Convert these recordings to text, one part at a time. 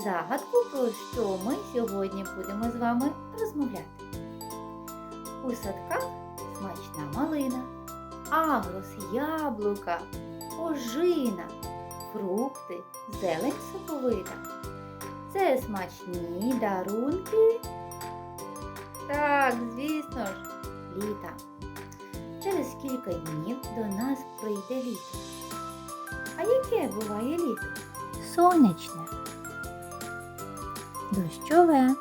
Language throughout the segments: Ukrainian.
загадку, про що ми сьогодні будемо з вами розмовляти. У садках смачна малина, агрос, яблука, ожина, фрукти, зелень соковита. Це смачні дарунки. Так, звісно ж, літа. Через кілька днів до нас прийде літо. А яке буває літо? Сонячне, дощове,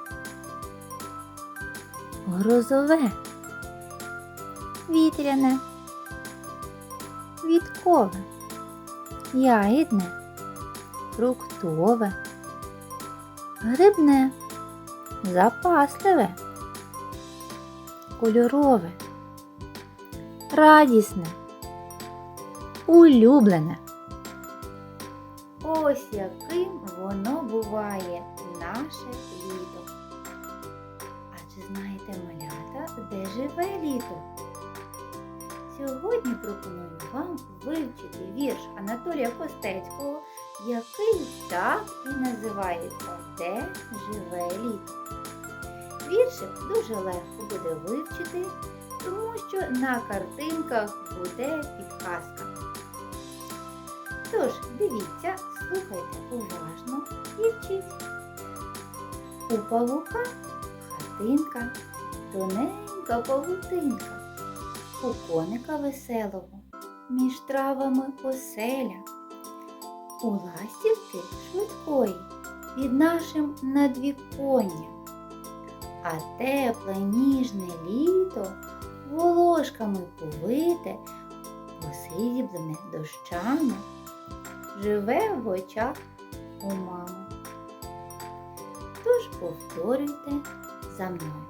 грозове, вітряне, квіткове, ягідне, фруктове, грибне, запасливе, кольорове, радісне, улюблене. Ось яким воно буває, наше літо. А чи знаєте малята, де живе літо? Сьогодні пропоную вам вивчити вірш Анатолія Костецького, який так і називається Де живе літо. Віршик дуже легко буде вивчити, тому що на картинках буде підказка. Тож, дивіться, слухайте уважно і вчіть. У павука хатинка, тоненька павутинка, у коника веселого, між травами оселя, у ластівки швидкої під нашим надвіконням, а тепле ніжне літо волошками повите, посріблене дощами живе в очах у мами. Тож повторюйте за мною.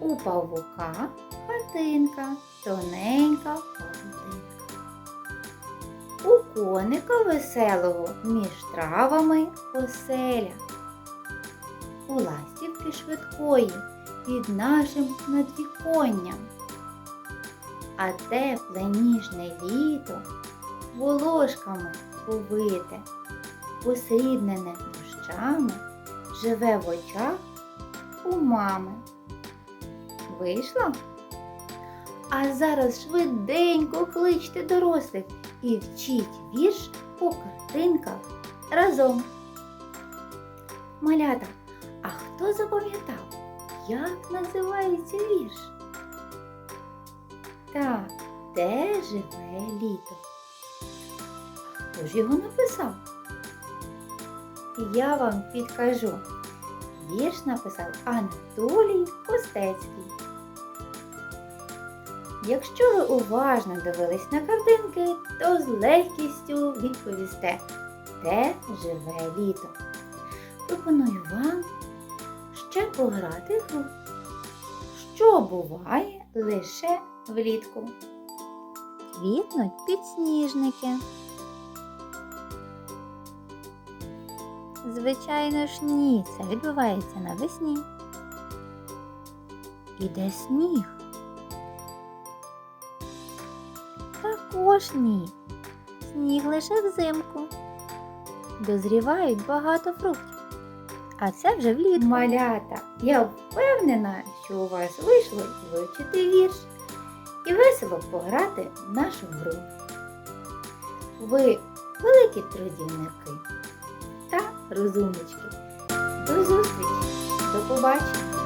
У павука хатинка, тоненька павутинка. У коника веселого між травами оселя. У ластівки швидкої під нашим надвіконням. А тепле ніжне літо волошками повите, посрібнене дощами, живе в очах у мами. Вийшло? А зараз швиденько кличте дорослих і вчіть вірш по картинках разом. Малята, а хто запам'ятав, як називається вірш? Так, де живе літо? Хто ж його написав? Я вам підкажу. Вірш написав Анатолій Костецький. Якщо ви уважно дивились на картинки, то з легкістю відповісте, де живе літо. Пропоную вам ще пограти гру, що буває лише влітку. Квітнуть підсніжники. Звичайно ж ні, це відбувається навесні. Іде сніг. Також ні. Сніг лише взимку. Дозрівають багато фруктів. А це вже влітку. Малята, я впевнена, що у вас вийшло вивчити вірш і весело пограти в нашу гру. Ви великі трудівники розумнички. До зустрічі! До побачення!